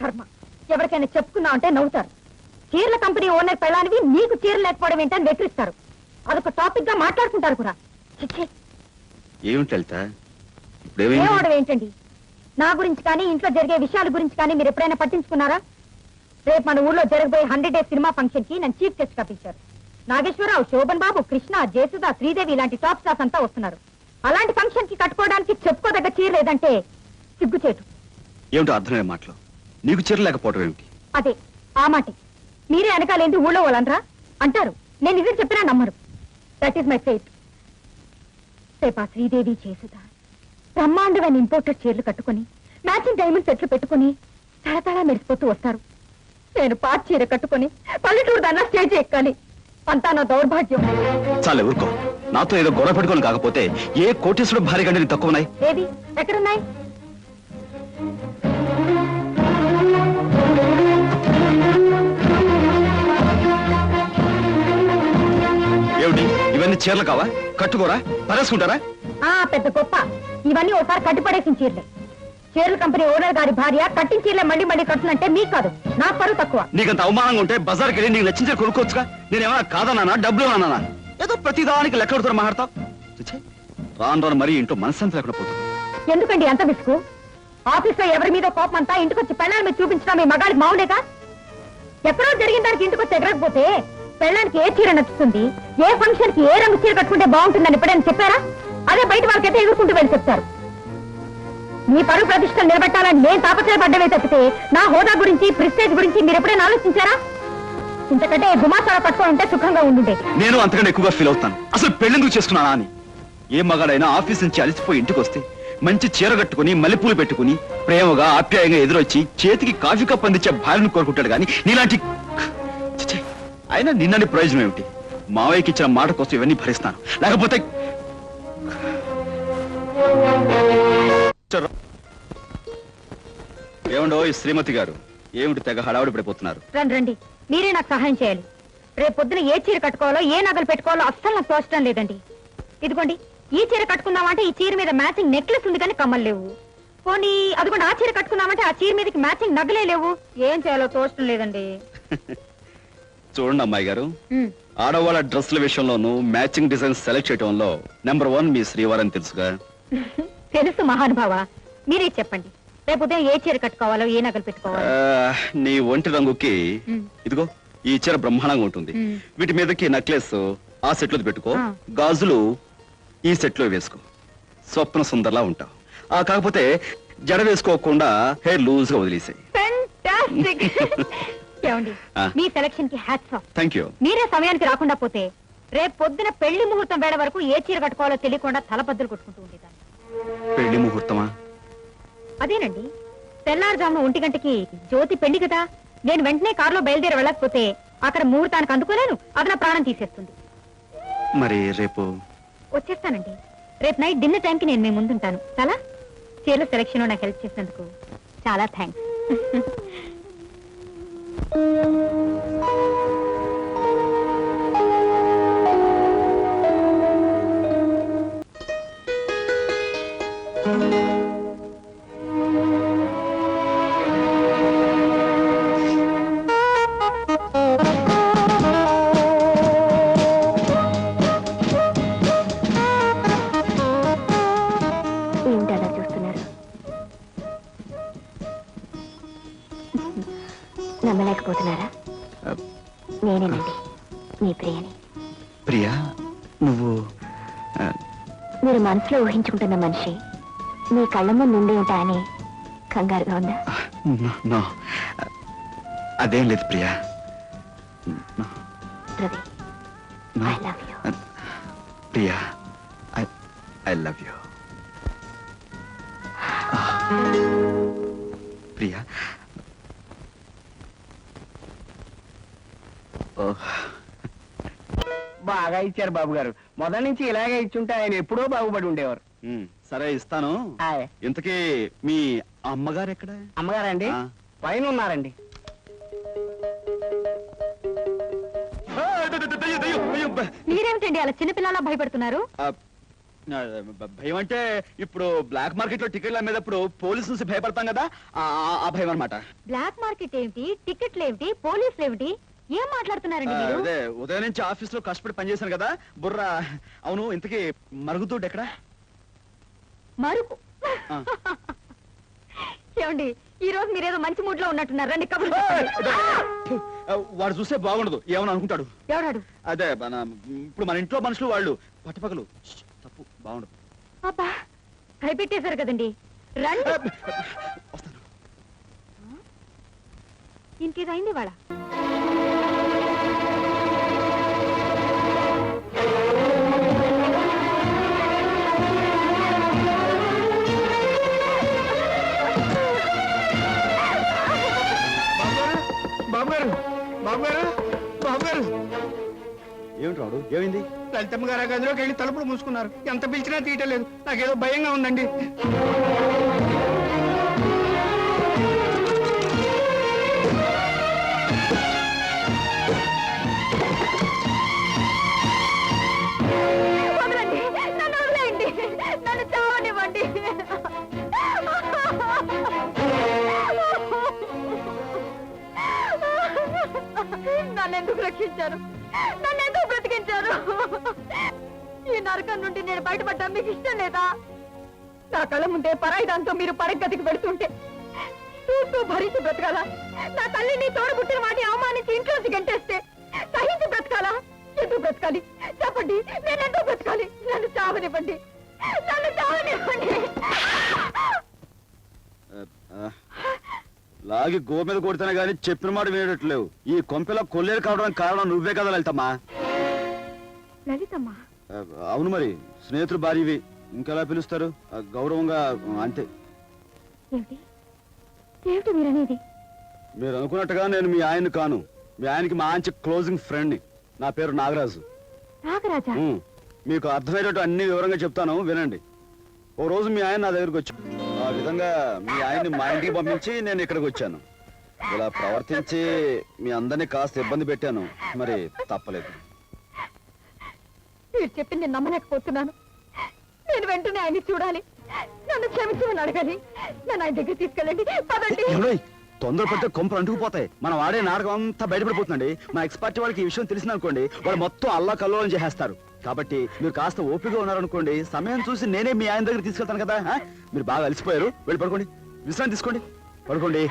కర్మ. ఎవరికైనా చెప్పుకున్నా అంటే నవ్వుతారు. చీరల కంపెనీ ఓనర్ పెళ్ళానివి నీకు చీర లేకపోవడం ఏంటని వెక్కిరిస్తారు. అదొక టాపిక్గా మాట్లాడుకుంటారు కూడా. ఏమిటి లలిత? ఇప్పుడేమైంది? ఏమవడం ఏంటండి? నా గురించి కానీ ఇంట్లో జరిగే విషయాల గురించి కానీ మీరు ఎప్పుడైనా పట్టించుకున్నారా? రేపు మన ఊళ్ళో జరగబోయే హండ్రెడ్ డేస్ సినిమా ఫంక్షన్కి నన్ను చీఫ్ గెస్ట్ కప్పించారు నాగేశ్వరరావు శోభన్ బాబు కృష్ణ జయసుధ శ్రీదేవి ఇలాంటి టాప్ స్టార్స్ అంతా వస్తున్నారు. అలాంటి ఫంక్షన్కి కట్టుకోవడానికి చెప్పుకోదగ్గ చీర లేదంటే సిగ్గుచేటు. ఏమిటో అర్థమయ్యే మాటలు. నీకు చీర లేకపోవడం ఏమిటి? అదే ఆ మాటే. మీరే అనకాలేంది ఊళ్ళో వాళ్ళనరా అంటారు. నేను నిజం చెప్పినా నమ్మరు. దట్ ఈస్ మై ఫేట్ రేపా శ్రీదేవి చేసుదా? బ్రహ్మాండమైన ఇంపోర్టెడ్ చీరలు కట్టుకుని మ్యాచింగ్ డైమండ్ సెట్లు పెట్టుకుని తడతడా మెరిసిపోతూ వస్తారు. నేను పాత చీర కట్టుకుని పల్లెటూరు దాన్నా స్టేజ్ ఎక్కాలి. అంతా నా దౌర్భాగ్యం. చాలే ఊరుకో. నాతో ఏదో గొడవ పెట్టుకొని కాకపోతే ఏ కోటేశ్వరుడు భారీ గంటని తక్కువ ఉన్నాయి? ఏది? ఎక్కడున్నాయి? చీరలు కావా? కట్టుకోరా? పరేసుకుంటారా? ఆ పెద్ద గొప్ప. ఇవన్నీ ఒకసారి కట్టిపడేసిన చీరలే. చీరల కంపెనీ ఓనర్ గారి భార్య కట్టిన చీరలే మళ్ళీ మళ్ళీ కట్టునంటే మీకు కాదు. నా పరువు తక్కువ. నీకంత అవమానంగా ఉంటే బజార్కి వెళ్ళి నీకు నచ్చించే కొనుక్కోవచ్చుగా? నేనేమన్నా కాదన్నా డబ్బులు అన్నానా ఏదో ప్రతిదానికి లెక్క పెడుతున్నా మాట్లాడతావు. రాను రాను మరీ ఇంట్లో మనశ్శాంతి లేకుండా పోతుంది. ఎందుకండి ఎంత విసుగు? ఆఫీస్లో ఎవరి మీద కోపం అంతా? ఇంటికి వచ్చి పెళ్ళాల మీద చూపించడం మీ మగాడికి మావులేగా? ఎక్కడో జరిగిన దానికి ఇంటికి వచ్చి ఎగరకపోతే పెళ్ళానికి ఏ చీర నచ్చుతుంది? ఏ ఫంక్షన్కి ఏ రంగు చీర కట్టుకుంటే బాగుంటుందని ఎప్పుడైనా చెప్పారా? అదే బయట వాళ్ళకైతే ఎగురుకుంటూ వెళ్ళి చెప్తారు. మీ పరువు ప్రతిష్టలు నిలబెట్టాలని నేను తాపత్రయపడ్డమే తప్పితే నా హోదా గురించి ప్రిస్టేజ్ గురించి మీరు ఎప్పుడైనా ఆలోచించారా? ఇంతకంటే గుమాసాల పట్టుకొని ఉంటే సుఖంగా ఉండుండే. నేను అంతకంటే ఎక్కువగా ఫీల్ అవుతాను. అసలు పెళ్ళెందుకు చేసుకున్నానా అని ఏ మగాడైనా ఆఫీస్ నుంచి అలసిపోయి ఇంటికి వస్తే మంచి చీర కట్టుకుని మల్లెపూలు పెట్టుకుని ప్రేమగా ఆప్యాయంగా ఎదురొచ్చి చేతికి కాఫీ కప్ అందించే భార్యను కోరుకుంటాడు కానీ నీలాంటి అయినా నిన్నని ప్రయోజనం ఏమిటి? మావయ్యకి ఇచ్చిన మాట కోసం ఇవన్నీ భరిస్తాను. లేకపోతే. ఏమండో ఈ శ్రీమతి గారు? ఏమిటి తెగ హడావుడి పడిపోతున్నారు? రండి రండి. మీరే నాకు సహాయం చేయాలి. రేపు పొద్దున ఏ చీర కట్టుకోవాలో ఏ నగలు పెట్టుకోవాలో అస్సలు నాకు తోచడం లేదండి. ఇదిగోండి ఈ చీర కట్టుకుందామంటే ఈ చీర మీద మ్యాచింగ్ నెక్లెస్ ఉంది కానీ కమ్మలు లేవు. పోనీ అదిగోండి ఆ చీర కట్టుకుందామంటే ఆ చీర మీదకి మ్యాచింగ్ నగలే లేవు. ఏం చేయాలో తోచడం లేదండి. చూడండి అమ్మాయి గారు. ఆడవాళ్ళ డ్రెస్ల విషయంలోనూ మ్యాచింగ్ డిజైన్ సెలెక్ట్ చేయడంలో నెంబర్ వన్ మీ శ్రీవారని తెలుసుగా. తెలుసు మహానుభావ. మీరే చెప్పండి. రేపు ఉదయం ఏ చీర కట్టుకోవాలో ఏ నగలు పెట్టుకోవాలో? నీ ఒంటి రంగుకి ఇదిగో ఈ చీర బ్రహ్మాండంగా ఉంటుంది. వీటి మీదకి నెక్లెస్ ఆ సెట్లో పెట్టుకో. గాజులు ఈ సెట్లో వేసుకో. స్వప్న సుందర్లా ఉంటావు. ఆ కాకపోతే జడ వేసుకోకుండా హెయిర్ లూజ్గా వదిలేసాయి. ఏమండి? ఆ. మీ సెలక్షన్కి హ్యాట్స్ ఆఫ్ థ్యాంక్ యూ మీరే సమయానికి రాకుండా పోతే రేపు పొద్దున పెళ్ళి ముహూర్తం వేళ వరకు ఏ చీర కట్టుకోవాలో తెలియకుండా తలబద్దలు కొట్టుకుంటూ ఉండేదాన్ని. పెళ్ళి ముహూర్తమా? అదేనండి. తెల్లారుజామున ఒంటి గంటకి జ్యోతి పెళ్ళి కదా. నేను వెంటనే కారులో బయలుదేరి వెళ్ళకపోతే అక్కడ ముహూర్తానికి అందుకోలేను. అది నా ప్రాణం తీసేస్తుంది. మరి రేపు? వచ్చేస్తానండి. రేపు నైట్ డిన్నర్ టైంకి నేను మీ ముందుంటాను. చాలా చీరల సెలక్షన్ నాకు హెల్ప్ చేసినందుకు చాలా థ్యాంక్స్ ఏమిటి నమ్మలేకపోతున్నారా? నేనేనండి. మీ ప్రియని. ప్రియా నువ్వు మీరు మనసులో ఊహించుకుంటున్న మనిషి మీ కళ్ళ ముందు ఉండి ఉంటాయని కంగారుగా ఉందా? నో. అదేం లేదు Priya. Ravi no. I love you Priya I love you. Priya బాగా ఇచ్చారు బాబు గారు. మొదటి నుంచి ఇలాగే ఇచ్చుంటే ఆయన ఎప్పుడో బాగుపడి ఉండేవారు. సరే ఇస్తాను. ఇంతకీ మీ అమ్మగారు ఎక్కడ? అమ్మగారండి. పైన ఉన్నారండి. మీరేమిటండి అలా చిన్నపిల్లలా భయపడుతున్నారు? భయం అంటే ఇప్పుడు బ్లాక్ మార్కెట్లో టికెట్లు అమ్మేటప్పుడు పోలీసు నుంచి భయపడతాం కదా? ఆ భయం అనమాట బ్లాక్ మార్కెట్ ఏమిటి? టికెట్లు ఏమిటి పోలీసులు ఏమిటి ఏం మాట్లాడుతున్నారండి మీరు? అదే ఉదయం నుంచి ఆఫీస్లో కష్టపడి పనిచేశాను కదా. బుర్ర అవును ఇంతకీ మరుగుతోటి ఎక్కడ? మరుపు ఆ. ఏమండి ఈ రోజు మీరేదో మంచి మూడ్లో ఉన్నట్టున్నారు. రండి కబుర్లు చెప్పండి. ఆ, వాడు చూస్తే బాగుండదు. ఏమని అనుకుంటాడు? ఎవడాడు అదే మన ఇప్పుడు మన ఇంట్లో మనుషులు వాళ్ళు. పట్టుపగలు. ష్, తప్పు బాగుండదు. అబ్బా భయపెట్టేశారు కదండి. రండి. వస్తాను. ఇంకేదైంది వాళ్ళ ఏమిటి రాడు ఏమైంది? లలితమ్మ గారు ఆ గదిలోకి వెళ్ళి తలుపులు మూసుకున్నారు. ఎంత పిలిచినా తీయటలేదు. నాకేదో భయంగా ఉందండి. వదలండి. నన్ను వదిలేయండి. నన్ను చావనివ్వండి. నన్ను ఎందుకు రక్షించారు? నన్ను ఎందుకు బ్రతికించారు? ఈ నరకం నుండి నేను బయటపడ్డా మీకు ఇష్టం లేదా? నా కళ్ళ ముందే పరాయి దాంతో మీరు పరగతికి పెడుతుంటే చూస్తూ భరించి బ్రతకాలా? నా తల్లిని తోడబుట్టిన వాడిని అవమానించి ఇంట్లోంచి గంటేస్తే సహించి బ్రతకాలా? ఎందుకు బ్రతకాలి? చెప్పండి నేను ఎందుకు బ్రతకాలి? నన్ను చావనివ్వండి. నన్ను చావనివ్వండి ఆ, ఆ. లాగి గో మీద కొడితేనే గానీ చెప్పిన మాట వినేటట్లేవు. ఈ కొంపెలో కొల్లేరు కావడానికి కారణం నువ్వే కదా లలితమ్మా. అవును మరి స్నేహితుడు భార్యవి. ఇంకెలా పిలుస్తారు? గౌరవంగా అంతే. ఏమిటి? ఏమిటి మీరనేది? మీరు అనుకున్నట్టుగా నేను మీ ఆయన్ని కాను. మీ ఆయనకి మంచి క్లోజింగ్ ఫ్రెండ్ని నా పేరు నాగరాజు. మీకు అర్థమయ్యేటట్టు అన్ని వివరంగా చెప్తాను. వినండి. ఓ రోజు మీ ఆయన నా దగ్గరకు వచ్చి విధంగా మీ ఆయన్ని మా ఇంటికి పంపించి నేను ఇక్కడికి వచ్చాను. ఇలా ప్రవర్తించి మీ అందరినీ కాస్త ఇబ్బంది పెట్టాను. మరి తప్పలేదు. మీరు చెప్పింది నేను నమ్మలేకపోతున్నాను. నేను వెంటనే ఆయన్ని చూడాలి. నన్ను క్షమించమని అడగాలి. నన్ను ఆయన దగ్గర తీసుకెళ్ళండి. పదండి. తొందరపడితే కొంపలు అంటుకుపోతాయి. మనం ఆడే నాటకం అంతా బయటపడిపోతుందండి. మా ఎక్స్పర్ట్ వాళ్ళకి ఈ విషయం తెలిసిందనుకోండి వాళ్ళు మొత్తం అల్లా కల్లోలం చేసేస్తారు. కాబట్టి మీరు కాస్త ఓపికగా ఉన్నారనుకోండి సమయం చూసి నేనే మీ ఆయన దగ్గర తీసుకెళ్తాను కదా ఆ? మీరు బాగా అలసిపోయారు. వెళ్ళి పడుకోండి. విశ్రాంతి తీసుకోండి. పడుకోండి.